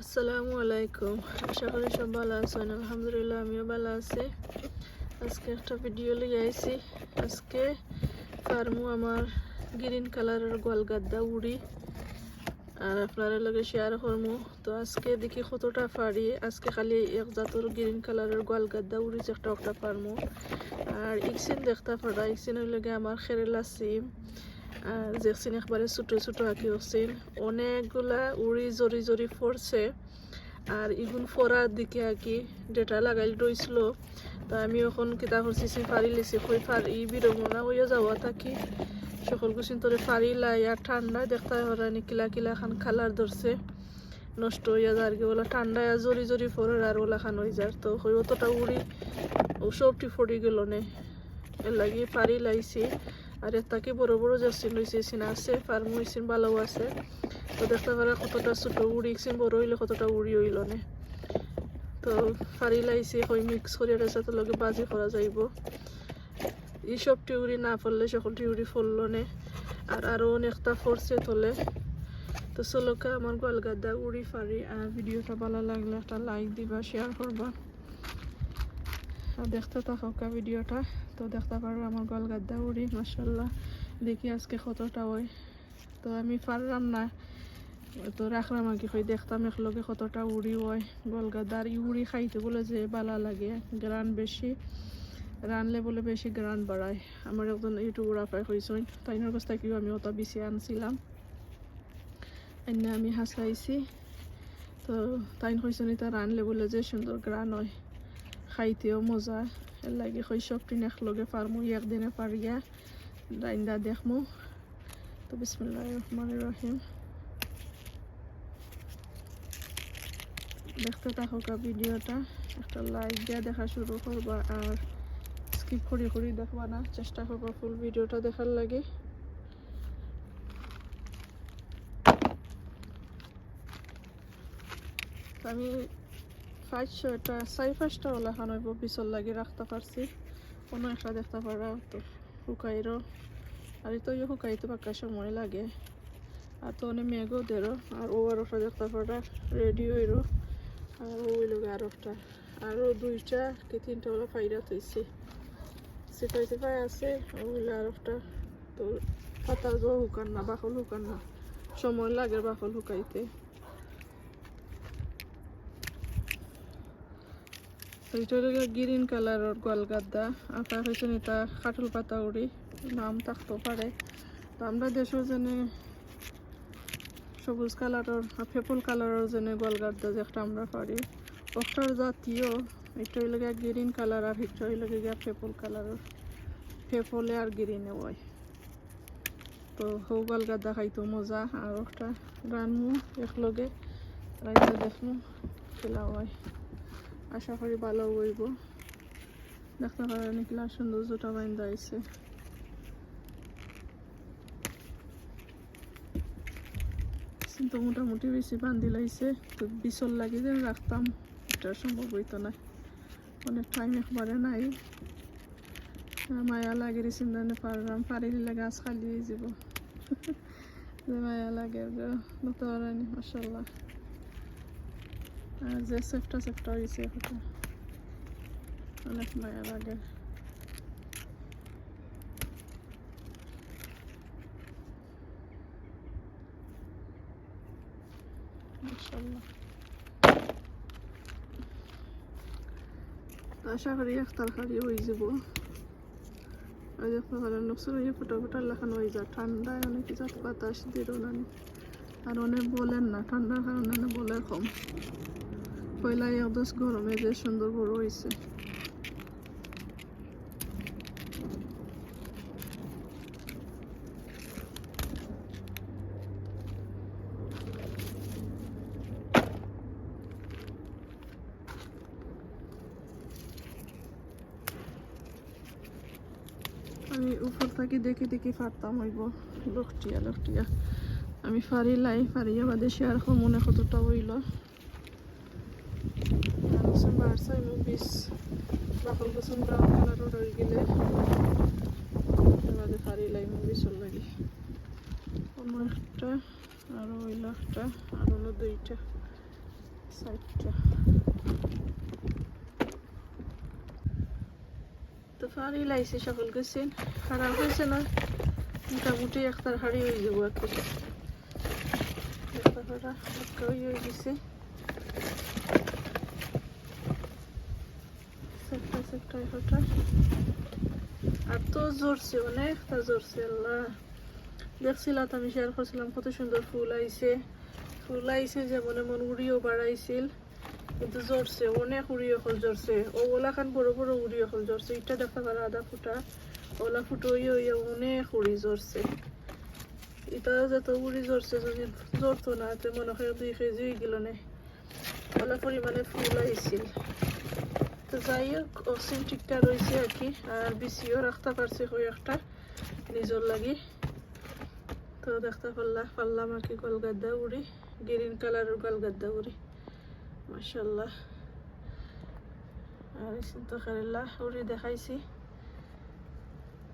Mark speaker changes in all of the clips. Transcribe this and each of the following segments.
Speaker 1: আসসালামু আলাইকুম আশা করি সব ভালো আছেন। আলহামদুলিল্লাহ, আমিও ভালো আছি। আজকে একটা ভিডিও লিয়ে আইছি। আজকে ফার্মু আমার গ্রিন কালারের গোয়ালগাদ্দা উড়ি। আর আপনারা লগে শেয়ার করমু। তো আজকে দেখি কতটা পারি আজকে খালি এক জাতর গ্রিন কালারের গোয়ালগাদ্দা উড়ি একটা একটা ফার্মু। আর ইকসিন দেখতে পারা ইকসিনের লগে আমার খেরেলা সিম আর দেখছেন একবারে ছোটো ছোটো আঁকি হচ্ছেন অনেকগুলা উড়ি জরি জরি পড়ছে আর ইগুন ফরার দিকে আঁকি যেটা লাগাইল রইছিল। তা আমি এখন কিতা করছি ফারি লিছি, কই ফার ই বিরমো না ওইও যাওয়া থাকি। সকল কুচিন তোরে ফারি লাই, আর ঠান্ডা দেখতে হরানি কিলা কিলা খান খালার ধরছে। নষ্ট হইয়া যায় আর কি, ওলা ঠান্ডায় জরি জরি ফোরের আর ওলা খান হয়ে যায়। তো হই অতটা উড়ি সবটি ফড়ি গেল নে। এর লাগি ফারি লাইছি। আর তাকে বড় বড় জার্সিন রয়েছে সিন আছে, ফার্ম হয়েছেন ভালো আছে। তো দেখতে পারা কতটা ছোট উড়িছেন বড় হইলে কতটা উড়ি হইল নে। তো ফারি লাইছি হই মিক্স করে সাথে লগে বাজি করা যাইব। এই সব টিউরি না ফললে সকল টিউরি ফললো নে। আর আরও অনেকটা ফরছে তোলে তো চলোকা আমার গোয়ালগাদ্দা উড়ি ফারি, আর ভিডিওটা ভালো লাগলে একটা লাইক দিবা শেয়ার করবা। দেখতে থাকা ভিডিওটা তো দেখতে পারো আমার গলগাদ্দা উড়ি মাসাল্লাহ দেখি আজকে কতটা হয়। তো আমি পারলাম না। তো রাখলাম আর কি কই দেখতাম একলগে কতটা উড়ি হয়। গলগাদ্দার উড়ি খাইতে বলে যে বালা লাগে গ্রান বেশি রানলে বলে বেশি গ্রান বাড়ায় আমার একজন ইউটিউবার আপায় হয়েছেন তাইনের কাছ থেকেও আমি ওটা বেশি আনছিলাম। এনে আমি হাসাইছি তো তাইন হয়েছেন এটা রানলে বলে যে সুন্দর গ্রান হয়। খাইতেও মজা। এর লাগে শৈশব টিন একলগে পারমু একদিনে পারিয়া রাইন্দা দেখমু। তো বিসমুল্লাহ রহমান রহিম। দেখতে থাকা ভিডিওটা। একটা লাইক দিয়ে দেখা শুরু করবা আর স্কিপ করি করি দেখবা না। চেষ্টা করবা ফুল ভিডিওটা দেখার লাগে। আমি ফাইভ ছয়টা চারি পাঁচটা ওলা খান হইব পিছর লাগি রাখতে পারছি কোনো একটা দেখতে পারা তো শুকাইরো আর তো ইয়ে শুকাইতে পাকা সময় লাগে। আর তো অনেক মেঘও দেরো আর ও আর একটা দেখতে পারা রেডি হইরো আর ওই লোক আর একটা আরও দুইটা কি তিনটা ওলা ফাইরা থইছি সিপাইতে পাই আছে ওইগুলো আর একটা তো পাতা যাও শুকান না, বাকল শুকান না। সময় লাগে বাকল শুকাইতে। এইটা হলো গ্রিন কালারের গোয়ালগাদ্দা আপনার হয়েছে এটা খাটল পাতা উড়ি নাম থাকতে পারে তো আমরা দেশেও যেনে সবুজ কালারের পেপল কালারের যেনে গোয়ালগাদ্দা যে একটা আমরা পারি ওটার জাতীয় এটা হইলে গ্রিন কালার আর এটা হইলে গিয়া পেপল কালারের পেপলে আর গ্রিনে হয়। তো হৌ গোয়ালগাদ্দা খাইতো মজা আর একটা রানমু একলগে। রাইতে দেখমু খেলা হয়। আশা করি ভালো হইব। দেখতে পারেন কিলা সুন্দর জুটা বাইন্দা আইছে কিন্তু মোটামুটি বেশি বান্ধি লাইছে তো বিচল লাগি যেন রাখতাম, এটা সম্ভব হইতো না। অনেক টাইম একবারে নাই। মায়া লাগে চিন্তা পারলাম পারিলে গাছ খালি যাব। যে মায়া লাগে দেখতে পারেন মাসাল্লাহ যে সেফটা সেফটা হয়েছে ওটা অনেক মায়া লাগে। আশা করি এক তরকারি হয়ে যাব। আর দেখতে পারেন নকশার হয়ে ফোটা ফোটা লেখানো হয়ে যায়। ঠান্ডায় অনেক কিছু বাতাস দিল না। আর অনেক বলেন না, ঠান্ডার কারণে বলে কম। পয়লা একদশ গরমে যে সুন্দর বড় হয়েছে আমি উপর থেকে দেখি দেখি ফারতাম হইব। লকটিয়া লকটিয়া। আমি ফারি লাই ফারিয়া বাদে শেয়ার মনে কতটা হইল। বাড়ছে বিষ বাকল কুসুম ব্রাউন কালার রয়ে গেলে এবারে বিচল লাগি কোনো একটা আরও হইল একটা আর হলো দুইটা সাইডটা তো ফাড়ি লাইছে সকল গেছেন খারাপ হয়েছে না মোটামুটি একটার হাড়ি হয়ে যাব একটা একটা হয়ে গেছে জোরছে অনেকটা জোরছে আল্লাহ দেখছিলাম আমি শেয়ার করছিলাম, কত সুন্দর ফুল আইছে। ফুল আইছে যে মনে মন উড়িও বাড়াইছিল, কিন্তু জ্বরছে অনেক উড়ি অকল জ্বরছে ও ওলা খান বড় বড় উড়ি অকল জ্বরছে এটা দেখা পারো আধা ফুটা। ওলা ফুটো ইয়ে অনেক উড়ি জ্বরছে এটা যত উড়ি জ্বরছে যদি জ্বরতো না, তো মনে হয় দুই কেজি গেল না। ওলা পরিমাণে ফুল আইছিল। তো যাই হোক অক্সিজেন ঠিকটা রয়েছে আর কি। আর বিসিও রাখতে পারছে কয়েকটা নিজের লাগি। তো দেখতে পারলা পারলাম আর কি গলগাদ্দা উড়ি, গ্রিন কালারের গলগাদ্দা উড়ি। মাশাল্লাহ আর চিন্তা করিলা উড়ি দেখাইছি।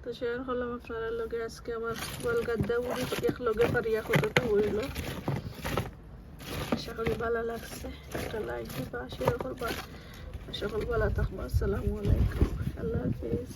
Speaker 1: তো শেয়ার করলাম আপনারা লগে, আজকে আমার গলগাদ্দা উড়ি এক লগে পারিয়া কতটা হইল। আশা করি ভালো লাগছে। একটা লাইক দিবা শেয়ার করবা। সকল ভালো থাকবা। আসসালামু আলাইকুম। আল্লাহ হাফিজ।